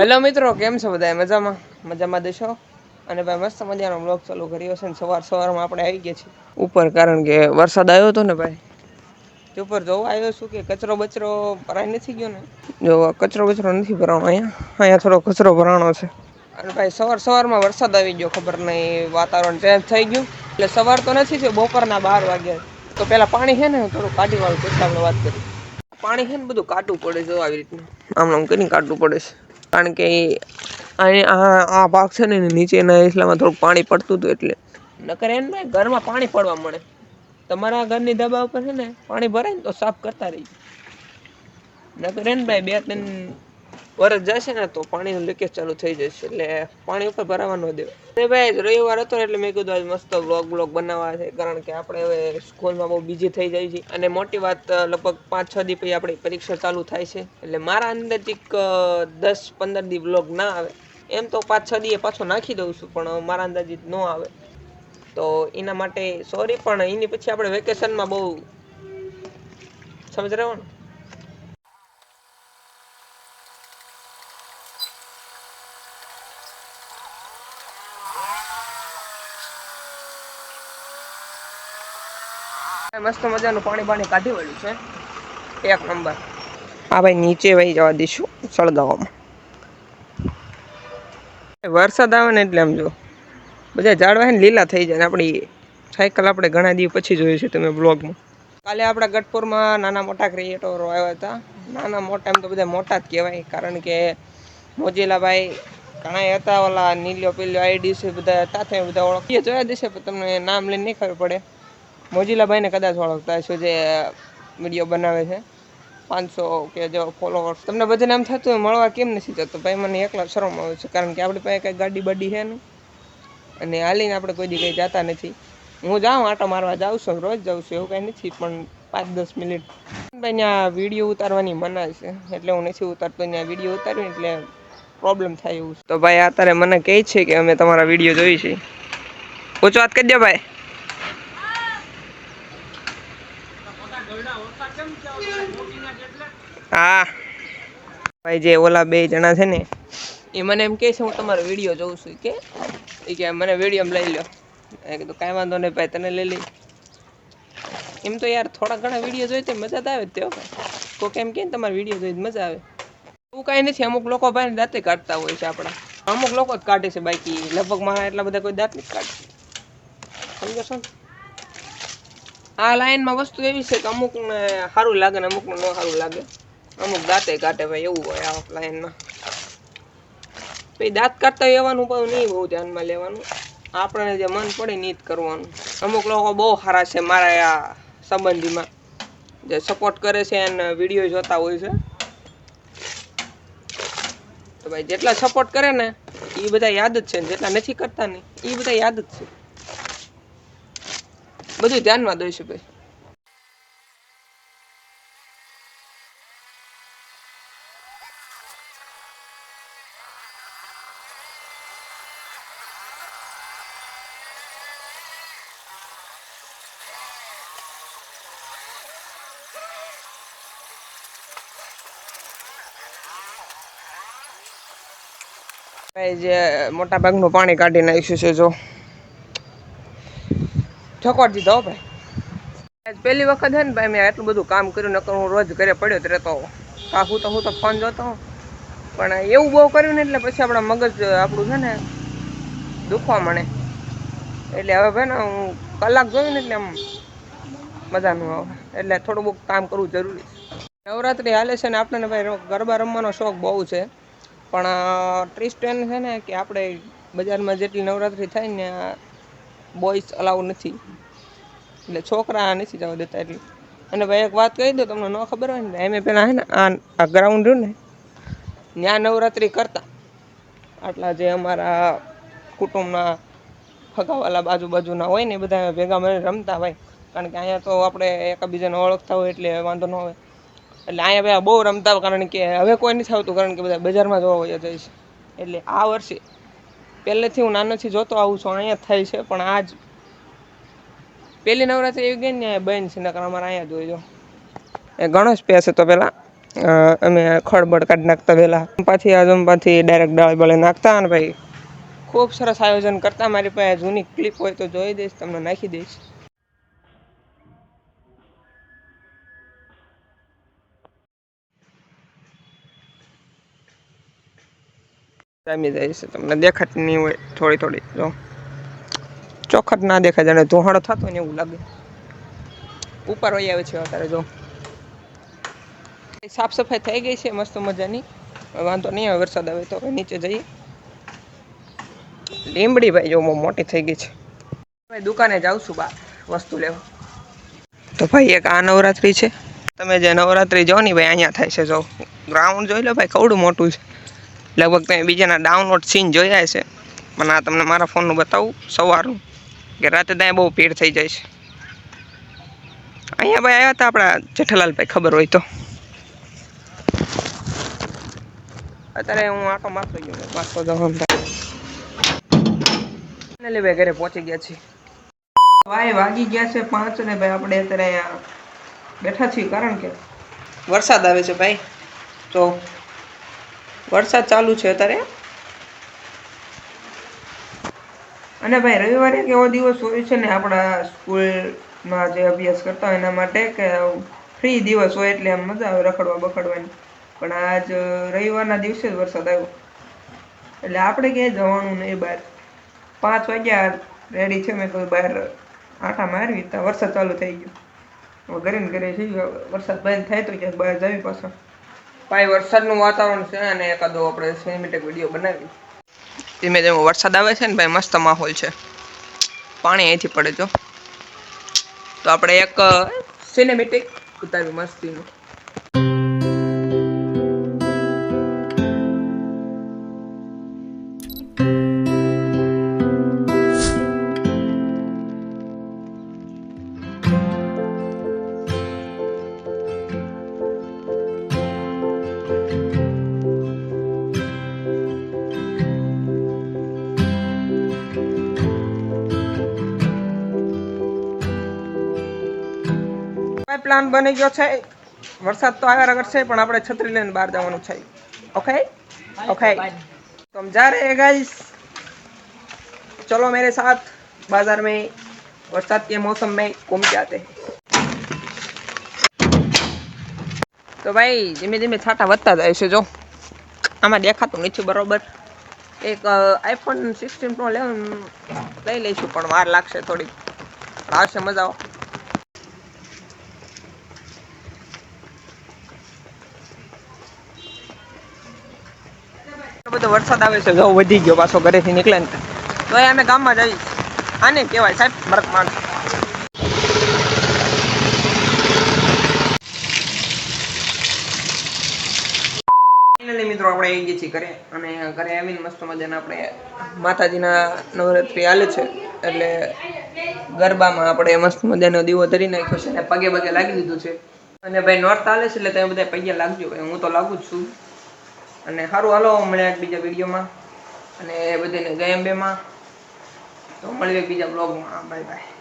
Hello મિત્રો, કેમ છો બધા? મજામાં? મજામાં દેશો? અને ભાઈ, મસ્ત મજાનો બ્લોગ ચાલુ કર્યો છે ને સવાર સવારમાં આપણે આવી ગયા છીએ. ઉપર, કારણ કે વરસાદ આવ્યો હતો ને ભાઈ. ઉપર જોવા આવ્યો છું કે કચરો બચરો ભરાઈ નથી ગયો ને? જો, કચરો બચરો નથી ભરાણો અહીંયા. અહીંયા થોડો કચરો ભરાણો છે. અને ભાઈ, સવાર સવારમાં વરસાદ આવી ગયો, ખબર નહીં, વાતાવરણ ચેન્જ થઈ ગયું. એટલે સવાર તો નથી થયો, બપોરના બાર વાગ્યા. તો પેલા પાણી છે ને, થોડું કાઢી વાળું પછી આપણે વાત કરી. પાણી છે ને બધું કાઢવું પડે જો આવી રીતનું. આમ આમ કરીને કાઢવું પડે છે. કારણ કે આ ભાગ છે ને એની નીચેના એટલામાં થોડુંક પાણી પડતું હતું એટલે. નકર એમ ને ઘરમાં પાણી પડવા મળે. તમારા ઘરની ધાબા ઉપર છે ને, પાણી ભરાય ને તો સાફ કરતા રહી નકર એમ ભાઈ બે ત્રણ વરસ જશે ને તો પાણીનું લીકેજ ચાલુ થઈ જશે એટલે પાણી ઉપર ભરાવા ન દેવાય. અને ભાઈ, રવિવાર હતો એટલે મેં કીધું આજ મસ્ત બ્લોગ બ્લોગ બનાવવા છે, કારણ કે આપણે હવે સ્કૂલમાં બહુ બીજી થઈ જાય છે અને મોટી વાત લગભગ પાંચ, છ દી પછી આપણી પરીક્ષા ચાલુ થાય છે. એટલે મારા અંદાજિક દસ, પંદર દી બ્લોગ ના આવે. એમ તો પાંચ, છ દીએ પાછો નાખી દઉં છું, પણ મારા અંદાજિત ન આવે. તો એના માટે સોરી પણ એની પછી આપણે વેકેશનમાં બહુ સમજ રહ્યો ને? મસ્ત મજાનું પાણી પાણી કાઢી વળ્યું છે. એક નંબર. હા ભાઈ, નીચે વહી જવા દઈશું સળગાવવામાં. વરસાદ આવે ને એટલે આમ જો, બધા ઝાડવા ને લીલા થઈ જાય ને આપણી સાયકલ આપણે ઘણા દિવસ પછી જોયું છે તમે બ્લોગમાં કાલે આપણા ગઢપુરમાં નાના મોટા ક્રિએટરો આવ્યા હતા. નાના મોટા એમ તો બધા મોટા જ કહેવાય, કારણ કે મોજીલાભાઈ ઘણા હતા, ઓલા નીલ્યો પીલ્યો, આઈડી છે, બધા હતા બધા ઓળખીએ. જોયા દેશે પણ તમને નામ લઈને નહીં ખબર પડે. મોજીલાભાઈને કદાચ ઓળખતા હશો જે વીડિયો બનાવે છે. પાંચસો કે જો ફોલોવર્સ તમને બધાને એમ થતું હોય મળવા કેમ નથી જતો? ભાઈ, મને એકલા શરમ આવે છે. કારણ કે આપણી પાસે કાંઈ ગાડી બાડી છે ને. અને હાલીને આપણે કોઈ દી કંઈ જતા નથી. હું જાઉં, આટો મારવા જાઉં છું, રોજ જાઉં છું, એવું કાંઈ નથી, પણ પાંચ દસ મિનિટ. ભાઈ ત્યાં વીડિયો ઉતારવાની મનાય છે. એટલે હું નથી ઉતારતો ત્યાં વીડિયો ઉતાર્યું એટલે પ્રોબ્લેમ થાય એવું તો ભાઈ અત્યારે મને કહે છે કે અમે તમારા વીડિયો જોઈ છે ઓછો વાત કરી દો ભાઈ. હા. ભાઈ, જે ઓલા બે જણા છે ને, એ મને એમ કહે છે, હું તમારો વીડિયો જોઉં છું કે? એ કે, મને વીડિયો લઈ લો એ કીધું, કાંઈ વાંધો નહીં ભાઈ, તને લઈ લઈ એમ તો યાર થોડા ઘણા વીડિયો જોઈ તો મજા તો આવે જ તે કોક એમ કે તમારો વીડિયો જોઈ મજા આવે એવું કાંઈ નથી, અમુક લોકો ભાઈ દાંતે કાઢતા હોય છે આપણા. અમુક લોકો જ કાઢે છે બાકી, લગભગ મારા એટલા બધા કોઈ દાંત નથી કાઢતા. સમજો છો ને? આ લાઈનમાં વસ્તુ એવી છે કે અમુકને સારું લાગે ને અમુકને ન સારું લાગે. અમુક દાંતે કાઢે ભાઈ એવું હોય આ લાઈનમાં. પછી દાંત કાઢતા એવાનું બહુ નહીં બહુ ધ્યાનમાં લેવાનું. આપણને જે મન પડે ને જ કરવાનું. અમુક લોકો બહુ સારા છે મારા આ સંબંધીમાં. જે સપોર્ટ કરે છે અને વીડિયો જોતા હોય છે. તો ભાઈ જેટલા સપોર્ટ કરે ને એ બધા યાદ જ છે જેટલા નથી કરતા ને એ બધા યાદ જ છે. બધું ધ્યાનમાં દઈશું ભાઈ. જે મોટા ભાગનું પાણી કાઢી નાખ્યું છે જો. ઠકોર દીધો ભાઈ. પહેલી વખત છે ને ભાઈ મેં આટલું બધું કામ કર્યું, નકર હું રોજ ઘરે પડ્યો જ રહેતો હા હું તો હું તો ફોન જોતો પણ એવું બહુ કર્યું ને એટલે પછી આપણા મગજ, આપણું છે ને, દુખવા મળે એટલે હવે ભાઈ ને હું કલાક જોયું ને એટલે આમ મજાનું આવે. એટલે થોડું બહુ કામ કરવું જરૂરી નવરાત્રિ હાલે છે ને આપણને ભાઈ ગરબા રમવાનો શોખ બહુ છે. પણ ટ્રીસ્ટ છે ને કે આપણે બજારમાં જેટલી નવરાત્રિ થાય ને બોಯ್સ અલાઉ નથી. એટલે છોકરા નથી જવા દેતા એટલે. અને ભાઈ એક વાત કહી દો તમને, ન ખબર હોય ને, એમ પેલા હે ને, આ ગ્રાઉન્ડ રહ્યું ને ત્યાં નવરાત્રિ કરતા. આટલા જે અમારા કુટુંબના ફગાવાલા બાજુ બાજુના હોય ને, એ બધા ભેગા મળીને રમતા ભાઈ કારણ કે અહીંયા તો આપણે એકબીજાને ઓળખતા હોય એટલે વાંધો ન હોય એટલે અહીંયા બધા બહુ રમતા હોય, કારણ કે હવે કોઈ નથી આવતું, કારણ કે બધા બજારમાં જોવા હોય જાય છે. એટલે આ વર્ષે પહેલેથી હું નાનોથી જોતો આવું છું, અહીંયા થાય છે, પણ આજ પહેલી નવરાત્રી એવી ગઈ ને બેન છે, નકર અમારે અહીંયા જોઈ જો. એ ઘણો સ્પેસ તો પહેલાં અમે ખડબડ કાઢી નાખતા પહેલાં પાછી આ પાછી ડાયરેક્ટ ડાળ બળે નાખતા અને ભાઈ ખૂબ સરસ આયોજન કરતા. મારી પાસે જૂની ક્લિપ હોય તો જોઈ દઈશ, તમને નાખી દઈશ. જામી જાય છે. તમને દેખાતી નહીં હોય, થોડી થોડી. જો. ચોખટ ના દેખાય, જાણે ધોહાડો થતો ને એવું લાગે. ઉપર વહી આવે છે અત્યારે, જો. સાફ સફાઈ થઈ ગઈ છે, મસ્ત મજાની. વાંધો નહીં આવે વરસાદ આવે તો નીચે જઈએ. લીમડી ભાઈ, જો મોટી થઈ ગઈ છે. દુકાને જાઉં છું બા, વસ્તુ લેવા. તો ભાઈ, એક આ નવરાત્રી છે. તમે જે નવરાત્રી જો ને ભાઈ, અહીંયા થાય છે, જો. ગ્રાઉન્ડ જોઈ લો ભાઈ, કવડું મોટું છે. લગભગ તમે બીજાના ડાઉનલોડ સીન જોયા છે. પણ આ તમને મારા ફોનનું બતાવું, સવારનું. કે રાતે ત્યાં બહુ ભીડ થઈ જાય છે. અહીંયા ભાઈ આવ્યા હતા આપણા જેઠાલાલભાઈ, ખબર હોય તો. અત્યારે હું આટો મારતો ગયો મારતો જવાનું ફાઇનલી ભાઈ ઘરે પહોંચી ગયા છીએ. ભાઈ વાગી ગયા છે પાંચ ને ભાઈ આપણે અત્યારે બેઠા છીએ. કારણ કે વરસાદ આવે છે ભાઈ. તો વરસાદ ચાલુ છે અત્યારે. અને ભાઈ, રવિવારે એક એવો દિવસ હોય છે ને આપણા સ્કૂલમાં જે અભ્યાસ કરતા હોય એના માટે કે ફ્રી દિવસ હોય એટલે આમ મજા આવે રખડવા બખડવાની. પણ આજ રવિવારના દિવસે જ વરસાદ આવ્યો. એટલે આપણે ક્યાંય જવાનું નહીં બહાર. પાંચ વાગ્યા રેડી છે મેં કહ્યું બહાર આટા મારવી, ત્યાં વરસાદ ચાલુ થઈ ગયો. હવે ઘરે ને ઘરે ગયો વરસાદ બંધ થાય તો ક્યાંક બહાર જવી પાછા. ભાઈ, વરસાદનું વાતાવરણ છે અને એકાદો આપણે સિનેમેટિક વીડિયો બનાવી. ધીમે ધીમે વરસાદ આવે છે ને ભાઈ, મસ્ત માહોલ છે. પાણી અહીંથી પડે જો. તો આપણે એક સિનેમેટિક ઉતાર્યું મસ્તીનું. ભાઈ પ્લાન બની ગયો છે વરસાદ તો આવ્યા કરશે પણ આપણે છત્રી લઈને બહાર જવાનું છે ઓકે ઓકે तो हम जा रहे हैं गाइस चलो मेरे साथ बाजार में बरसात के मौसम में घूम के आते हैं તો ભાઈ ધીમે ધીમે છાંટા વધતા જાય છે જો આમાં દેખાતું નથી બરોબર એક આઈફોન સિક્સટીન પ્રો લેવાનું લઈ લઈશું પણ વાર લાગશે થોડી પણ આવશે મજા આવે બધો વરસાદ આવે છે, ઘઉં વધી ગયો, પાછો ઘરેથી નીકળે ને. તો એ અમે ગામમાં જઈએ આને કહેવાય સાહેબ મરક માણસ. મિત્રો આપણે આવી ગયા છીએ ઘરે. અને ઘરે આવીને મસ્ત મજાના આપણે માતાજીના નવરાત્રિ હાલે છે. એટલે ગરબામાં આપણે મસ્ત મજાનો દીવો ધરી નાખ્યો છે અને પગે પગે લાગી દીધું છે. અને ભાઈ નોર્થ હાલે છે એટલે તમે બધા પગે લાગજો. હું તો લાગુ જ છું. અને સારું હાલો મળ્યા બીજા વિડીયોમાં. અને બધાને ગયા બેમાં. તો મળીએ બીજા બ્લોગમાં બાય બાય